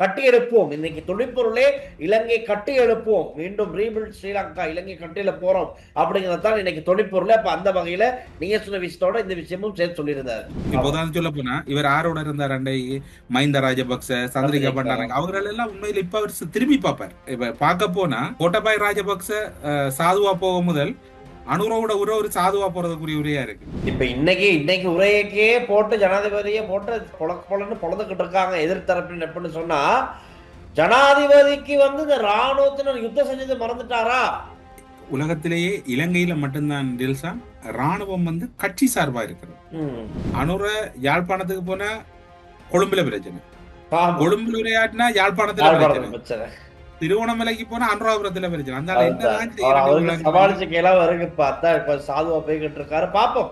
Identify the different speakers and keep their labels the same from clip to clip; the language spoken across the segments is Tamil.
Speaker 1: கட்டி எழுப்புவோம் இன்னைக்கு துணிப்பொருளே இலங்கை கட்டி எழுப்புவோம் மீண்டும் ரீபில்ட் ஸ்ரீலங்கா இலங்கை கட்டியில போறோம் அப்படிங்கிறது தான் இன்னைக்கு துணிப்பொருளே. அப்ப அந்த வகையில நீங்க சொன்ன விஷயத்தோட இந்த விஷயமும் சேர்த்து சொல்லியிருந்தாரு.
Speaker 2: இப்ப உதாரணம் சொல்ல போனா இவர் ஆரோட இருந்தார் அண்டை மஹிந்த ராஜபக்ச சந்திரிகா பண்டாரங்க. அவர்கள் எல்லாம் உண்மையில இப்ப அவர் திரும்பி பார்ப்பார். இப்ப பார்க்க போனா கோட்டபாய் ராஜபக்ச சாதுவா போக முதல் அனுரோட உற ஒரு சாதுவா போறதுக்குரிய உரையா இருக்கு
Speaker 1: இப்ப இன்னைக்கு இன்னைக்கு உரையக்கே போட்டு ஜனாதிபதியை போட்டு பொழக்க பொழன்னு பொழந்துகிட்டு இருக்காங்க எதிர்த்தரப்பில் எப்படின்னு சொன்னா ஜனாதிபதிக்கு வந்து இந்த ராணுவத்தினர் யுத்தம் செஞ்சது மறந்துட்டாரா
Speaker 2: உலகத்திலேயே இலங்கையில மட்டும்தான் டில்சான் ராணுவம் வந்து கட்சி சார்பா இருக்கிறது. அனுர யாழ்ப்பாணத்துக்கு போனா கொழும்புல பிரச்சனை. கொழும்புல உரையாட்டினா யாழ்ப்பாணத்துல பிரச்சனை. திருவண்ணாமலைக்கு போனா அனுராபுரத்துல பிரச்சனை. அந்த ஆளு
Speaker 1: அதான்.
Speaker 2: என்னதான்
Speaker 1: அவர்
Speaker 2: செய்யறாங்க
Speaker 1: அவருக்கு
Speaker 2: உலகத்துல?
Speaker 1: சமாளிச்ச கேளா வருங்க பார்த்தா இப்ப சாதுவா போய்கிட்டு இருக்காரு. பாப்போம்.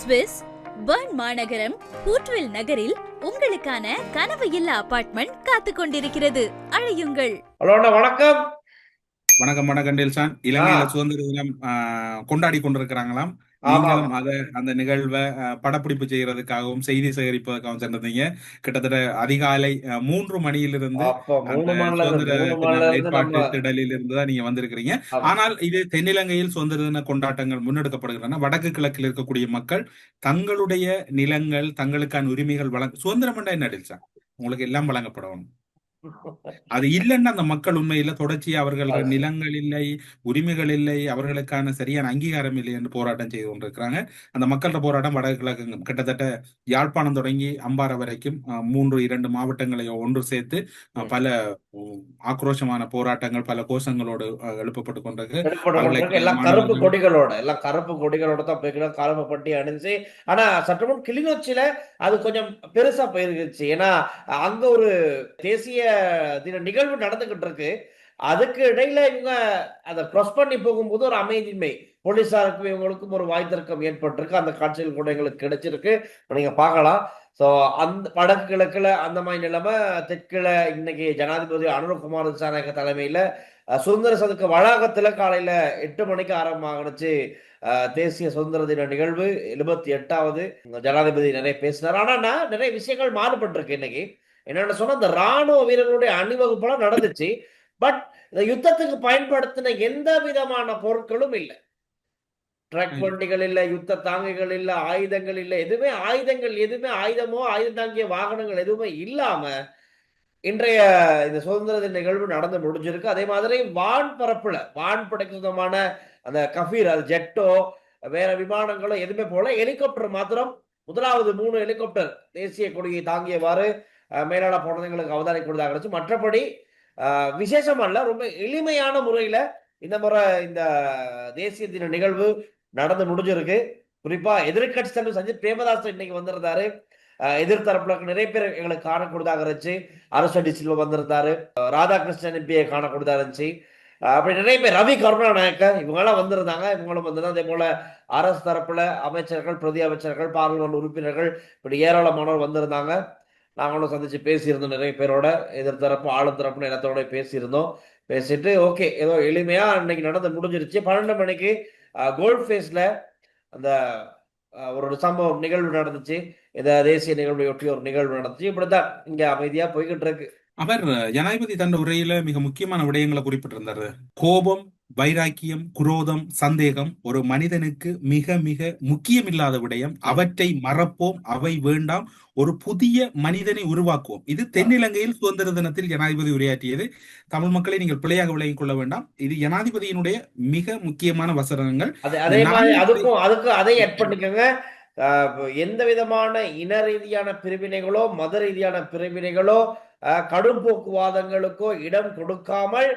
Speaker 3: ஸ்விஸ் பர்ன் மாநகரம் ஹூட்வில் நகரில் உங்களுக்கான கனவு இல்லா அபார்ட்மெண்ட் காத்துக் கொண்டிருக்கிறது. அழையுங்கள்.
Speaker 1: வணக்கம்.
Speaker 2: வணக்கம் வணக்கம் டெல்சான். இலங்கையில சுதந்திர தினம் ஆஹ், கொண்டாடி கொண்டிருக்கிறாங்களாம். நீங்களும் அத அந்த நிகழ்வை படப்பிடிப்பு செய்யறதுக்காகவும் செய்தி சேகரிப்பதற்காகவும் சென்றிருந்தீங்க கிட்டத்தட்ட அதிகாலை மூன்று மணியிலிருந்து சுதந்திர ஏற்பாட்டு திடலில் இருந்து தான் நீங்க வந்திருக்கிறீங்க. ஆனால் இது தென்னிலங்கையில் சுதந்திர தின கொண்டாட்டங்கள் முன்னெடுக்கப்படுகின்றன. வடக்கு கிழக்கில் இருக்கக்கூடிய மக்கள் தங்களுடைய நிலங்கள் தங்களுக்கான உரிமைகள் வழங்க சுதந்திரம் என்ன உங்களுக்கு எல்லாம் வழங்கப்படணும். அது இல்லைன்னா அந்த மக்கள் உண்மையில தொடர்ச்சி அவர்களுக்கு நிலங்கள் இல்லை உரிமைகள் இல்லை அவர்களுக்கான சரியான அங்கீகாரம் இல்லை என்று போராட்டம் செய்து கொண்டிருக்கிறாங்க. அந்த மக்களோட போராட்டம் வடக்கு கிழக்கு கிட்டத்தட்ட யாழ்ப்பாணம் தொடங்கி அம்பாறை வரைக்கும் மூன்று இரண்டு மாவட்டங்களை ஒன்று சேர்த்து பல ஆக்ரோஷமான போராட்டங்கள் பல கோஷங்களோடு எழுப்பப்பட்டு கொண்டிருக்கு.
Speaker 1: எல்லாம் கருப்பு கொடிகளோட எல்லாம் கருப்பு கொடிகளோட தான் போய்க்கலாம் கருப்பு பட்டி அணிஞ்சு. ஆனா சற்றுமுன் கிளிநொச்சியில அது கொஞ்சம் பெருசா போயிருச்சு ஏன்னா அங்க ஒரு தேசிய தின நிகழ்வு நடந்துகிட்டு இருக்கு அதுக்கு இடையில இவங்க அதை ப்ரெஸ் பண்ணி போகும்போது ஒரு அமைதிமை போலீஸாருக்கும் இவங்களுக்கும் ஒரு வாய்த்திருக்கம் ஏற்பட்டிருக்கு. அந்த காட்சிகள் கூட எங்களுக்கு கிடைச்சிருக்கு. நீங்க பார்க்கலாம். ஸோ அந்த வடக்கு கிழக்குல அந்த மாதிரி நிலைமை தெற்குல இன்னைக்கு ஜனாதிபதி அனுரகுமார் சாநாயக தலைமையில சுதந்திர சதுக்க வளாகத்துல காலையில எட்டு மணிக்கு ஆரம்பமாகிடுச்சு. தேசிய சுதந்திர தின நிகழ்வு எழுபத்தி எட்டாவது. ஜனாதிபதி நிறைய பேசினார். ஆனா நான் நிறைய விஷயங்கள் மாறுபட்டிருக்கு இன்னைக்கு. என்னென்ன சொன்னா இந்த ராணுவ வீரர்களுடைய அணிவகுப்பெல்லாம் நடந்துச்சு. பட் இந்த யுத்தத்துக்கு பயன்படுத்தின எந்த விதமான பொருட்களும் இல்லை. ட்ரக். வண்டிகள் இல்ல யுத்த தாங்கிகள் இல்ல ஆயுதங்கள் இல்ல எதுவுமே ஆயுதங்கள் எதுவுமே ஆயுதமோ ஆயுதம் தாங்கிய வாகனங்கள் எதுவுமே இல்லாம இன்றைய இந்த சுதந்திர தின நிகழ்வு நடந்து முடிஞ்சிருக்கு. அதே மாதிரி வான் பரப்புல வான் படைக்கிறதுமான அந்த கஃபீர் அது ஜெட்டோ வேற விமானங்களோ எதுவுமே போல ஹெலிகாப்டர் மாத்திரம் முதலாவது மூணு ஹெலிகாப்டர் தேசிய கொடியை தாங்கியவாறு அஹ், மேலாள போனதுங்களுக்கு அவதானி கொடுத்தாக இருந்துச்சு. மற்றபடி விசேஷமல்ல விசேஷம் அல்ல ரொம்ப எளிமையான முறையில் இந்த முறை இந்த தேசிய தின நிகழ்வு நடந்து முடிஞ்சிருக்கு. குறிப்பாக எதிர்க்கட்சி தலைவர் சஜித் பிரேமதாஸ் இன்னைக்கு வந்திருந்தாரு. எதிர்த்தரப்புல நிறைய பேர் எங்களுக்கு காணக்கூடியதாக இருந்துச்சு. அரசடி சில்வா வந்திருந்தாரு. ராதாகிருஷ்ணன் எம்பியை காணக்கூடியதாக இருந்துச்சு. அப்படி நிறைய பேர் ரவி கருணாநாயக்க இவங்கெல்லாம் வந்திருந்தாங்க. இவங்களும் வந்திருந்தாங்க. அதே போல அரசு தரப்புல அமைச்சர்கள் பிரதி அமைச்சர்கள் பார்லிமெண்ட் உறுப்பினர்கள் இப்படி ஏராளமானோர் வந்திருந்தாங்க. நாங்களும் சந்திச்சு பேசியிருந்தோம் நிறைய பேரோட எதிர்த்தரப்பு ஆளும் தரப்புன்னு எல்லாத்தோட பேசியிருந்தோம். பேசிட்டு ஓகே ஏதோ எளிமையா அன்னைக்கு நடந்து முடிஞ்சிருச்சு. பன்னெண்டு மணிக்கு கோல்ட் ஃபேஸ்ல அந்த ஒரு சம்பவம் நிகழ்வு நடந்துச்சு. இந்த தேசிய நிகழ்வையொட்டி ஒரு நிகழ்வு நடந்துச்சு. இப்படிதான் இங்க அமைதியா போய்கிட்டு இருக்கு.
Speaker 2: அவர் ஜனாதிபதி தன் உரையில மிக முக்கியமான விடயங்களை குறிப்பிட்டிருந்தாரு. கோபம் வைராக்கியம் குரோதம் சந்தேகம் ஒரு மனிதனுக்கு மிக மிக முக்கியமில்லாத விடயம். அவற்றை மறப்போம் அவை வேண்டாம். ஒரு புதிய மனிதனை உருவாக்குவோம். இது தென்னிலங்கையில் சுதந்திர தினத்தில் ஜனாதிபதி உரையாற்றியது. தமிழ் மக்களை நீங்கள் பிழையாக விளங்கிக் கொள்ள வேண்டாம். இது ஜனாதிபதியினுடைய மிக முக்கியமான வசனங்கள்.
Speaker 1: அது மாதிரி அதுக்கும் அதுக்கும் அதை ஆட் பண்ணிக்கோங்க. எந்த விதமான இன ரீதியான பிரிவினைகளோ மத ரீதியான பிரிவினைகளோ கடும் போக்குவாதங்களுக்கோ இடம் கொடுக்காமல்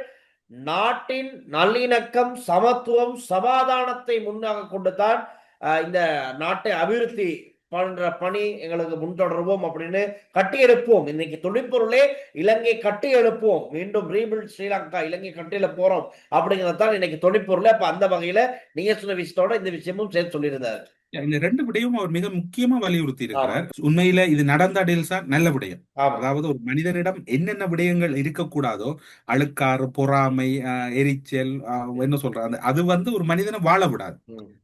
Speaker 1: நாட்டின் நல்லிணக்கம் சமத்துவம் சமாதானத்தை முன்னாக கொண்டுதான் இந்த நாட்டை அபிவிருத்தி பண்ற பணி எங்களுக்கு முன்தொடர்வோம் அப்படின்னு கட்டி எழுப்புவோம் இன்னைக்கு தொழிற்பொருளே இலங்கை கட்டி எழுப்புவோம் மீண்டும் ரீபில்ட் ஸ்ரீலங்கா இலங்கை கட்டியில போறோம் அப்படிங்கிறதான் இன்னைக்கு தொழிற்பொருளே. அப்ப அந்த வகையில நீங்க சொன்ன விஷயத்தோட இந்த விஷயமும் சேர்த்து சொல்லியிருந்தாரு.
Speaker 2: இந்த ரெண்டு விடயமும் அவர் மிக முக்கியமா வலியுறுத்தி இருக்கிறார் உண்மையில இது நடந்த டெல்சான் நல்ல விடயம். அதாவது ஒரு மனிதனிடம் என்னென்ன விடயங்கள் இருக்கக்கூடாதோ அழுக்காறு பொறாமை எரிச்சல் என்ன சொல்ற அந்த அது வந்து ஒரு மனிதனை வாழ விடாது.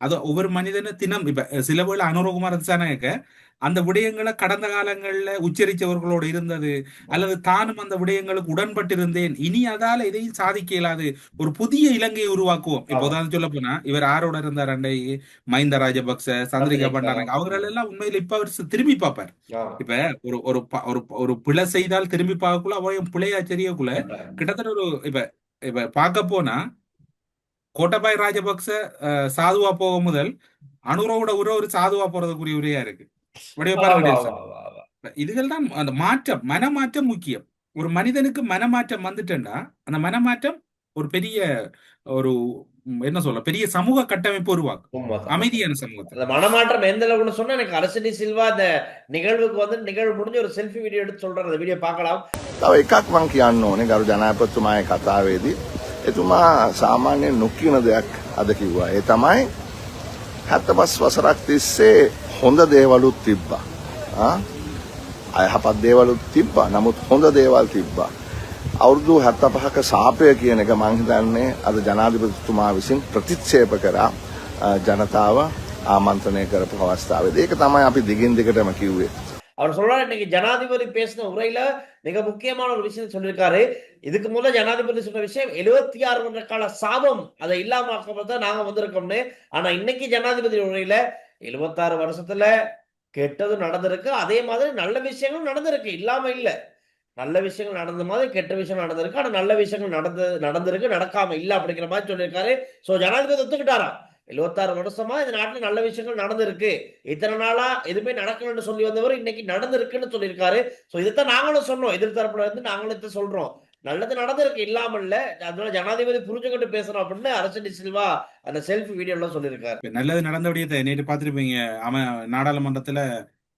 Speaker 2: அது ஒவ்வொரு மனிதனை தினம் இப்ப சில வேளை அனுரகுமார் திசாநாயக்க அந்த விடயங்களை கடந்த காலங்கள்ல உச்சரித்தவர்களோடு இருந்தது அல்லது தானும் அந்த விடயங்களுக்கு உடன்பட்டிருந்தேன். இனி அதால இதையும் சாதிக்க இயலாது. ஒரு புதிய இலங்கையை உருவாக்குவோம். இப்போ. உதாரணம் சொல்ல போனா இவர் ஆரோட இருந்தார் அண்டை மஹிந்த ராஜபக்ச சந்திரிகா. பண்டாரங்க. அவர்கள் எல்லாம் உண்மையில இப்ப அவர் திரும்பி பார்ப்பார். இப்ப ஒரு ஒரு ஒரு பிழை செய்தால் திரும்பி பார்க்கக்குள்ள அவன் பிழையா தெரியக்குள்ள கிட்டத்தட்ட ஒரு இப்ப இப்ப பார்க்க போனா கோட்டபாய் ராஜபக்ச சாதுவா போக முதல் அனுரோட உற ஒரு சாதுவா போறதுக்குரிய உரையா இருக்கு. வடிவ
Speaker 1: ஆமா,
Speaker 2: பாருங்க
Speaker 1: ஆமா,
Speaker 2: டெல்சன்.
Speaker 1: ஆமா, ஆமா.
Speaker 2: இதுகள் தான் அந்த மாற்றம் மனமாற்றம் முக்கியம் ஒரு மனிதனுக்கு மனமாற்றம் வந்துட்டேன்டா அந்த மனமாற்றம் ஒரு பெரிய ஒரு ம், என்ன சொல்ல பெரிய சமூக கட்டமைப்பு உருவாக்கும்
Speaker 1: உண்மைதான்.
Speaker 2: அமைதியான சமூகத்தை
Speaker 1: அந்த மனமாற்றம் எந்த அளவுக்கு சொன்னா எனக்கு அரசடி சில்வா இந்த நிகழ்வுக்கு வந்து நிகழ்வு முடிஞ்சு ஒரு செல்ஃபி வீடியோ எடுத்து சொல்றாரு அந்த வீடியோ பார்க்கலாம்
Speaker 4: තව එකක් මං කියන්න ඕනේ ගරු ජනාපතිතුමාගේ කතාවේදී එතුමා සාමාන්‍යයෙන් නොකියන දෙයක් අද කිව්වා. ඒ තමයි 75 වසරක් තිස්සේ හොඳ දේවලුත් තිබ්බා. ආ? අයහපත් දේවලුත් තිබ්බා. නමුත් හොඳ දේවල් තිබ්බා. අවුරුදු 75ක සාපය කියන එක මං හිතන්නේ අද ජනාධිපතිතුමා විසින් ප්‍රතික්ෂේප කරා අ, ජනතාව ආමන්ත්‍රණය කරපු අවස්ථාවේදී. ඒක තමයි අපි දිගින් දිගටම කිව්වේ.
Speaker 1: அவர் சொல்றாரு இன்னைக்கு ஜனாதிபதி பேசின உரையில மிக முக்கியமான ஒரு விஷயம் சொல்லியிருக்காரு இதுக்கு முதல்ல ஜனாதிபதி சொன்ன விஷயம் எழுபத்தி ஆறு வருட கால சாபம் அதை இல்லாம தான் நாங்க வந்திருக்கோம்னு ஆனா இன்னைக்கு ஜனாதிபதி உரையில எழுபத்தாறு வருஷத்துல கெட்டதும் நடந்திருக்கு. அதே மாதிரி நல்ல விஷயங்களும் நடந்திருக்கு. இல்லாம இல்லை. நல்ல விஷயங்கள் நடந்த மாதிரி கெட்ட விஷயம் நடந்திருக்கு. ஆனா நல்ல விஷயங்கள் நடந்து நடந்திருக்கு நடக்காம இல்லை அப்படிங்கிற மாதிரி சொல்லியிருக்காரு. சோ ஜனாதிபதி ஒத்துக்கிட்டாராம் எழுபத்தாறு வருஷமா இந்த நாட்டுல நல்ல விஷயங்கள் நடந்திருக்கு. இத்தனை நாளா எதுவுமே நடக்கணும்னு சொல்லி வந்தவர் இன்னைக்கு நடந்திருக்குன்னு சொல்லியிருக்காரு. சோ இதைத்தான் நாங்களும் சொன்னோம். எதிர்த்தரப்புல இருந்து நாங்களும் இதை சொல்றோம். நல்லது நடந்திருக்கு இல்லாம இல்ல அதனால ஜனாதிபதி புரிஞ்சுக்கிட்டு பேசுறோம் அப்படின்னு அரசடி சில்வா அந்த செல்ஃபி வீடியோல சொல்லியிருக்காரு.
Speaker 2: நல்லது நடந்தபடியே நேற்று பார்த்திருப்பீங்க அவன் நாடாளுமன்றத்துல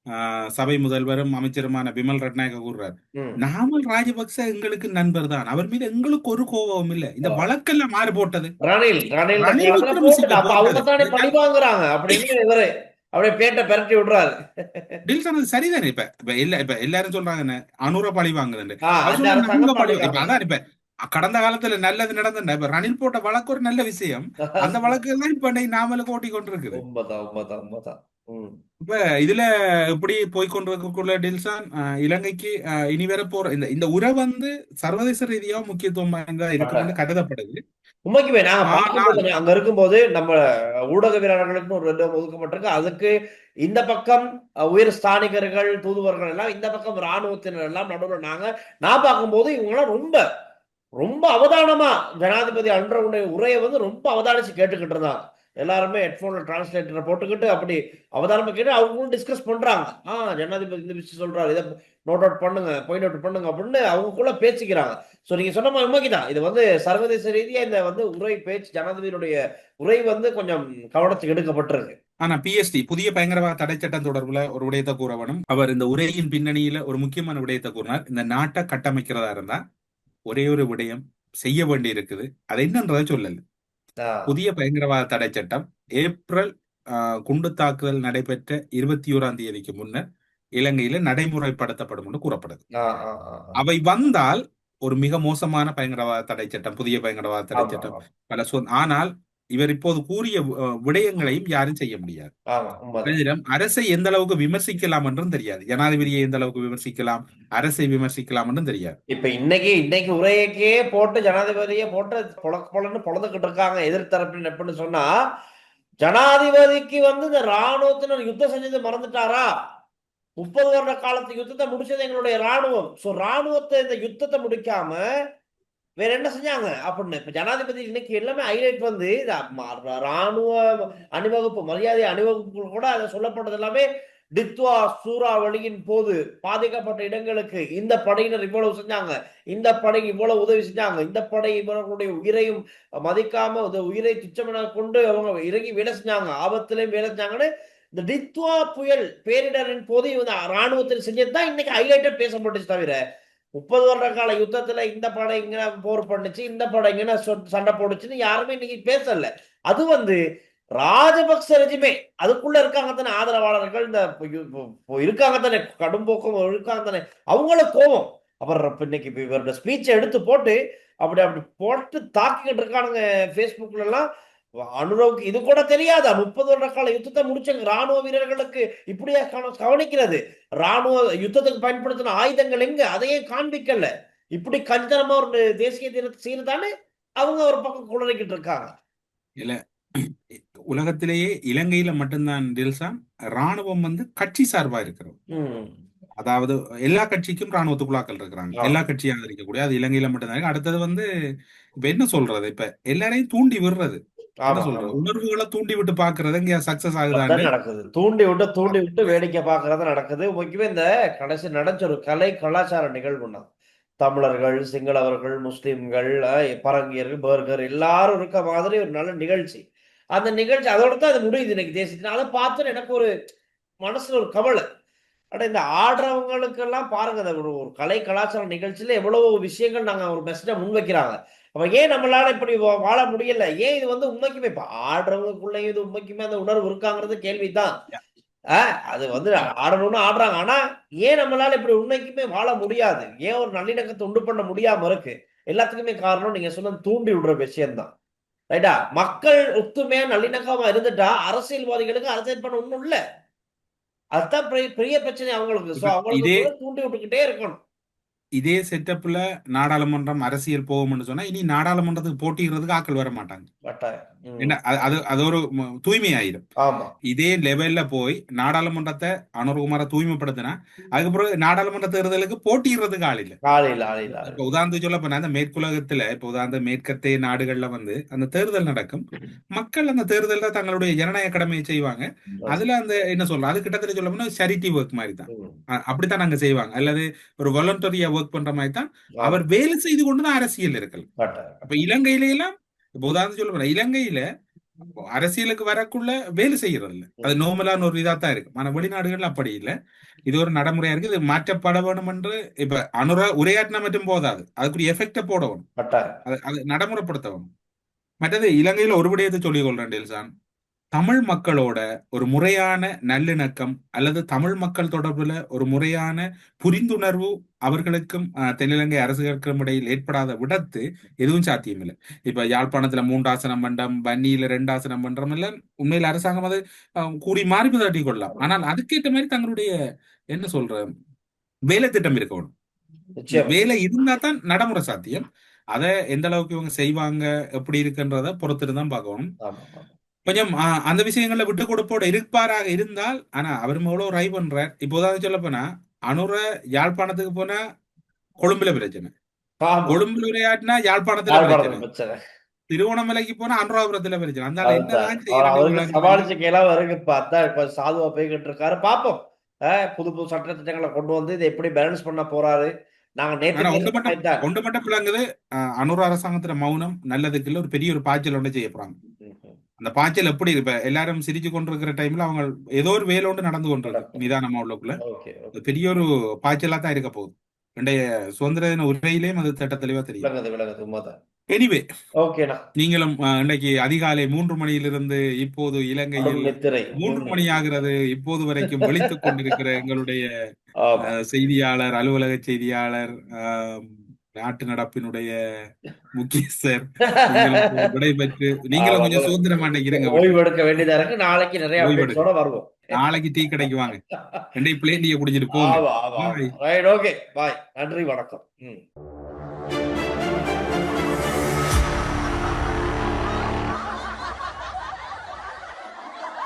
Speaker 2: ஆஹ், சபை முதல்வரும் அமைச்சருமான பிமல் ரட்நாயக்க கூறுறார். நாமல் ராஜபக்ச எங்களுக்கு நண்பர் தான். அவர் மீது எங்களுக்கு ஒரு கோபமும் இல்ல. இந்த. வழக்கெல்லாம் மாறு போட்டது
Speaker 1: ரணில் ரணில் அப்படியே பேட்டை பெரட்டி விடுறாரு.
Speaker 2: டில்சன் அது சரிதானே? இப்ப இப்ப இல்ல இப்ப எல்லாரும் சொல்றாங்க அனுர பழி வாங்குதுன்னு அதான் இப்ப கடந்த காலத்துல நல்லது நடந்தா இப்ப ரணில் போட்ட வழக்கு ஒரு நல்ல விஷயம். அந்த வழக்கு எல்லாம் இப்ப நாமளுக்கு ஓட்டி கொண்டிருக்குது.
Speaker 1: உண்மைதான் உண்மைதான் உண்மைதான்.
Speaker 2: இப்ப இதுல இப்படி போய்கொண்டிருக்கக்குள்ள டில்சான் அஹ், இலங்கைக்கு அஹ், இனி போற இந்த இந்த உரை வந்து சர்வதேச ரீதியா முக்கியத்துவம் வாய்ந்ததா இருக்கும்னு கருதப்படுது.
Speaker 1: உண்மைக்குமே நாங்க பார்க்கும்போது அங்க இருக்கும்போது நம்ம ஊடகவியலாளர்களுக்கு ஒரு இடம் ஒதுக்கப்பட்டிருக்கு அதுக்கு இந்த பக்கம் அஹ், உயர் ஸ்தானிகர்கள் தூதுவர்கள் எல்லாம் இந்த பக்கம் ராணுவத்தினர் எல்லாம் நடுவில் நாங்க நான் பார்க்கும்போது இவங்கெல்லாம் ரொம்ப ரொம்ப அவதானமா ஜனாதிபதி அன்றவுடைய உரையை வந்து ரொம்ப அவதானிச்சு கேட்டுக்கிட்டு இருந்தாங்க. எல்லாருமே ஹெட்ஃபோனில் டிரான்ஸ்லேட்டரை போட்டுக்கிட்டு அப்படி அவதானமா கேட்டு அவங்களும் டிஸ்கஸ் பண்றாங்க. ஆ ஜனாதிபதி இந்த விஷயம் சொல்றாரு. இதை நோட் அவுட் பண்ணுங்க பாயிண்ட் அவுட் பண்ணுங்க அப்படின்னு அவங்களுக்குள்ள பேசிக்கிறாங்க. ஸோ நீங்க சொன்ன மாதிரி உண்மைக்குதான் இது வந்து சர்வதேச ரீதியா இந்த வந்து உரை பேச்சு ஜனாதிபதியுடைய உரை வந்து கொஞ்சம் கவனத்துக்கு எடுக்கப்பட்டிருக்கு.
Speaker 2: ஆனா பிஎஸ்டி புதிய பயங்கரவாத தடை சட்டம் தொடர்புல ஒரு விடயத்தை கூற வேணும் அவர் இந்த உரையின் பின்னணியில ஒரு முக்கியமான விடயத்தை கூறினார். இந்த நாட்டை கட்டமைக்கிறதா இருந்தா ஒரே ஒரு விடயம் செய்ய வேண்டி இருக்குது அது என்னன்றதை சொல்லல. புதிய பயங்கரவாத தடை சட்டம் ஏப்ரல் குண்டு தாக்குதல் நடைபெற்ற இருபத்தி ஓராம் தேதிக்கு முன்னர் இலங்கையில நடைமுறைப்படுத்தப்படும் என்று கூறப்படுது. அவை வந்தால் ஒரு மிக மோசமான பயங்கரவாத தடை சட்டம் புதிய பயங்கரவாத தடை சட்டம். பல ஆனால் இவர் இப்போது கூறிய விடயங்களையும் யாரும் செய்ய முடியாது. அரசை எந்த அளவுக்கு விமர்சிக்கலாம் என்றும் தெரியாது. ஜனாதிபதியை எந்த அளவுக்கு விமர்சிக்கலாம் அரசை விமர்சிக்கலாம் என்றும் தெரியாது.
Speaker 1: இப்ப இன்னைக்கு இன்னைக்கு உரையக்கே போட்டு ஜனாதிபதியே போட்டு பொழக்க பொழன்னு பொழந்துகிட்டு இருக்காங்க எதிர்த்தரப்பினர் எப்படின்னு சொன்னா ஜனாதிபதிக்கு வந்து இந்த ராணுவத்தினர் யுத்தம் செஞ்சது மறந்துட்டாரா? முப்பது வருட காலத்து யுத்தத்தை முடிச்சது எங்களுடைய ராணுவம் சோ ராணுவத்தை இந்த யுத்தத்தை முடிக்காம வேற என்ன செஞ்சாங்க? அப்படின்னு இப்ப ஜனாதிபதி இன்னைக்கு எல்லாமே ஹைலைட் வந்து ராணுவ அணிவகுப்பு மரியாதை அணிவகுப்பு கூட அதை சொல்லப்பட்டது எல்லாமே டித்வா சூறாவளியின் போது பாதிக்கப்பட்ட இடங்களுக்கு இந்த படையினர் இவ்வளவு செஞ்சாங்க இந்த படை இவ்வளவு உதவி செஞ்சாங்க இந்த படை இவர்களுடைய உயிரையும் மதிக்காம உயிரை துச்சமென கொண்டு அவங்க இறங்கி வேலை செஞ்சாங்க ஆபத்திலையும் வேலை செஞ்சாங்கன்னு இந்த டித்வா புயல் பேரிடரின் போது இவங்க ராணுவத்தில் செஞ்சதுதான் இன்னைக்கு ஹைலைட்டா பேசப்பட்டுச்சு தவிர முப்பது வருட கால யுத்தத்துல இந்த படம் இங்க போர் பண்ணுச்சு இந்த படை இங்க சண்டை போடுச்சுன்னு யாருமே இன்னைக்கு பேசல. அது வந்து ராஜபக்ச ரெஜிமே அதுக்குள்ள இருக்காங்க தானே ஆதரவாளர்கள் இந்த இருக்காங்க தானே கடும் போக்கம் இருக்காங்க தானே அவங்கள கோபம். அப்புறம் இன்னைக்கு இவரோட ஸ்பீச்சை எடுத்து போட்டு அப்படி அப்படி போட்டு தாக்கிக்கிட்டு இருக்கானுங்க ஃபேஸ்புக்ல எல்லாம் அனுரவுக்கு இது கூட தெரியாதா? முப்பது வருட கால யுத்தத்தை முடிச்சங்க ராணுவ வீரர்களுக்கு இப்படியா கவ- கவனிக்கிறது. ராணுவ யுத்தத்துக்கு பயன்படுத்தின ஆயுதங்கள் எங்க? அதையே காண்பிக்கல. இப்படி கஞ்சனமா ஒரு தேசிய தினத்தை செய்யறதானே அவங்க ஒரு பக்கம் குளறிக்கிட்டு இருக்காங்க.
Speaker 2: உலகத்திலேயே இலங்கையில மட்டும்தான் டில்சா ராணுவம் வந்து கட்சி சார்பா இருக்கிறது
Speaker 1: ம்.
Speaker 2: அதாவது எல்லா கட்சிக்கும் ராணுவத்துக்குள்ளாக்கள் இருக்கிறாங்க. எல்லா கட்சியும் ஆதரிக்கக்கூடிய அது இலங்கையில மட்டும்தான் அடுத்தது வந்து இப்ப என்ன சொல்றது? இப்ப எல்லாரையும் தூண்டி விடுறது. உணர்வுகளை தூண்டி விட்டு பாக்குறது இங்க சக்சஸ்
Speaker 1: அதான் நடக்குது. தூண்டி விட்டு தூண்டி விட்டு வேடிக்கை பார்க்கறது நடக்குது. முக்கியமே இந்த கடைசி நடந்த ஒரு கலை கலாச்சார நிகழ்வுனா தமிழர்கள் சிங்களவர்கள் முஸ்லிம்கள் பரங்கியர்கள் பர்கர் எல்லாரும் இருக்க மாதிரி ஒரு நல்ல நிகழ்ச்சி. அந்த நிகழ்ச்சி அதோட தான் அது முடியுது இன்னைக்கு தேசியத்தின அதை பார்த்து எனக்கு ஒரு மனசுல ஒரு கவலை. அட இந்த ஆடுறவங்களுக்கெல்லாம் பாருங்க ஒரு ஒரு கலை கலாச்சார நிகழ்ச்சியில எவ்வளவு விஷயங்கள் நாங்க ஒரு மெசேஜா முன்வைக்கிறாங்க. அப்ப ஏன் நம்மளால இப்படி வாழ முடியல? ஏன் இது வந்து உண்மைக்குமே? இப்ப ஆடுறவங்களுக்குள்ளேயும் இது உண்மைக்குமே அந்த உணர்வு இருக்காங்கிறது கேள்விதான். ஆஹ் அது வந்து ஆடணும்னு ஆடுறாங்க. ஆனா ஏன் நம்மளால இப்படி உண்மைக்குமே வாழ முடியாது? ஏன் ஒரு நல்லிணக்கத்தை உண்டு பண்ண முடியாம இருக்கு? எல்லாத்துக்குமே காரணம் நீங்க சொன்ன தூண்டி விடுற விஷயம்தான். ரைட்டா? மக்கள் ஒத்துமையா நல்லிணக்கமா இருந்துட்டா அரசியல்வாதிகளுக்கு அரசியல் பண்ண ஒண்ணும் இல்ல. அதுதான் பெரிய பிரச்சனை அவங்களுக்கு. தூண்டி விட்டுக்கிட்டே இருக்கணும்.
Speaker 2: இதே செட்டப்ல நாடாளுமன்றம் அரசியல் போகும்னு சொன்னா இனி நாடாளுமன்றத்துக்கு போட்டிக்கிறதுக்கு ஆட்கள் வர மாட்டாங்க. அது- அது ஒரு தூய்மை ஆயிரும்
Speaker 1: ஆமா.
Speaker 2: இதே லெவல்ல போய் நாடாளுமன்றத்தை அனுர்குமார தூய்மைப்படுத்தினா அதுக்கப்புறம் நாடாளுமன்ற தேர்தலுக்கு போட்டியிடுறதுக்கு ஆள் இல்ல. இப்ப உதாரணத்துக்கு சொல்ல போனா அந்த மேற்குலகத்துல இப்ப உதாரண மேற்கத்திய நாடுகள்ல வந்து அந்த தேர்தல் நடக்கும். மக்கள் அந்த தேர்தல்ல தங்களுடைய ஜனநாயக கடமையை செய்வாங்க. அதுல அந்த என்ன சொல்ற அது கிட்டத்தட்ட சொல்ல போனா சரிட்டி ஒர்க் மாதிரி தான் அப்படித்தான் நாங்க செய்வாங்க. அல்லது ஒரு வாலண்டரியா ஒர்க் பண்ற மாதிரி தான் அவர் வேலை செய்து கொண்டுதான் அரசியல்
Speaker 1: கட்டாயம்
Speaker 2: அப்ப இலங்கையில எல்லாம் இப்ப உதாரணம் சொல்ல இலங்கையில அரசியலுக்கு வரக்குள்ள வேலை செய்யறது இல்ல. அது நோமலான ஒரு இதா தான் இருக்கு. ஆனா வெளிநாடுகள்ல அப்படி இல்ல. இது ஒரு நடைமுறையா இருக்கு இது மாற்றப்பட வேணும் என்று இப்ப அனுர உரையாற்றினா மட்டும் போதாது. அதுக்குரிய எஃபெக்ட போடணும் அது அது நடைமுறைப்படுத்த வேணும். மற்றது இலங்கையில ஒரு விடயத்தை சொல்லிக் கொள்றேன் டெல்சான். தமிழ் மக்களோட ஒரு முறையான நல்லிணக்கம் அல்லது தமிழ் மக்கள் தொடர்புல ஒரு முறையான புரிந்துணர்வு அவர்களுக்கும் தென்னிலங்கை அரசுகளுக்கும் இடையில் ஏற்படாத விடத்து எதுவும் சாத்தியமில்லை. இப்ப யாழ்ப்பாணத்துல மூன்றாசனம் மன்றம் வன்னியில ரெண்டாசனம் மன்றம் எல்லாம் உண்மையில் அரசாங்கம் அதை கூடி மாறி தட்டி கொள்ளலாம். ஆனால் அதுக்கேற்ற மாதிரி தங்களுடைய என்ன சொல்ற வேலை திட்டம் இருக்க வேணும்.
Speaker 1: நிச்சயம்.
Speaker 2: வேலை இருந்தா தான் நடைமுறை சாத்தியம். அதை எந்த அளவுக்கு இவங்க செய்வாங்க எப்படி இருக்குன்றத பொறுத்துட்டு தான் பார்க்கணும். கொஞ்சம் அந்த விஷயங்கள்ல விட்டு கொடுப்போட இருப்பாராக இருந்தால் ஆனா அவர் எவ்வளவு ரை பண்றார். இப்போதான் சொல்ல போனா அனுர யாழ்ப்பாணத்துக்கு போனா கொழும்புல பிரச்சனை. கொழும்புல உரையாட்டினா யாழ்ப்பாணத்துல பிரச்சனை. திருவோணமலைக்கு போனா அனுராபுரத்துல பிரச்சனை. அந்த
Speaker 1: சமாளிச்சு கேளாம இருக்கு பார்த்தா இப்ப சாதுவா போய்கிட்டு இருக்காரு. பாப்போம் புது புது சட்ட திட்டங்களை கொண்டு வந்து இதை எப்படி பேலன்ஸ் பண்ண போறாரு. நாங்க நேற்று
Speaker 2: ஒன்று மட்டும் விளங்குது அனுர அரசாங்கத்துல மௌனம் நல்லதுக்கு இல்ல ஒரு பெரிய ஒரு பாய்ச்சல் ஒன்று செய்ய போறாங்க. அந்த பாய்ச்சல் எப்படி இப்ப எல்லாரும் சிரிச்சு கொண்டிருக்கிற டைம்ல அவங்க ஏதோ ஒரு வேலோண்டு நடந்து கொண்டிருக்கு. நிதானமா உள்ளக்குள்ள. பெரிய ஒரு பாய்ச்சலா தான் இருக்க போகுது. இன்றைய சுதந்திர தின உரையிலேயும் அது திட்ட தெளிவா தெரியும் எனிவே நீங்களும் அஹ், இன்றைக்கு அதிகாலை மூன்று மணியிலிருந்து இப்போது இலங்கையில் மூன்று மணி ஆகிறது இப்போது வரைக்கும் விழித்துக் கொண்டிருக்கிற எங்களுடைய செய்தியாளர் அலுவலக செய்தியாளர் ஆம், நாட்டு நடப்பினுடைய முக்கியஸ்தர். உங்களுக்கு விடைபெற்று நீங்களும் கொஞ்சம் சுதந்திரமா இருங்க.
Speaker 1: ஓய்வு எடுக்க வேண்டியதா இருக்கு. நாளைக்கு நிறைய
Speaker 2: ஓய்வு
Speaker 1: வருவோம்.
Speaker 2: நாளைக்கு டீ கடைக்கு வாங்க. ரெண்டே பிளேன் டீயை குடிச்சிட்டு போங்க.
Speaker 1: ஓகே பாய் நன்றி வணக்கம்.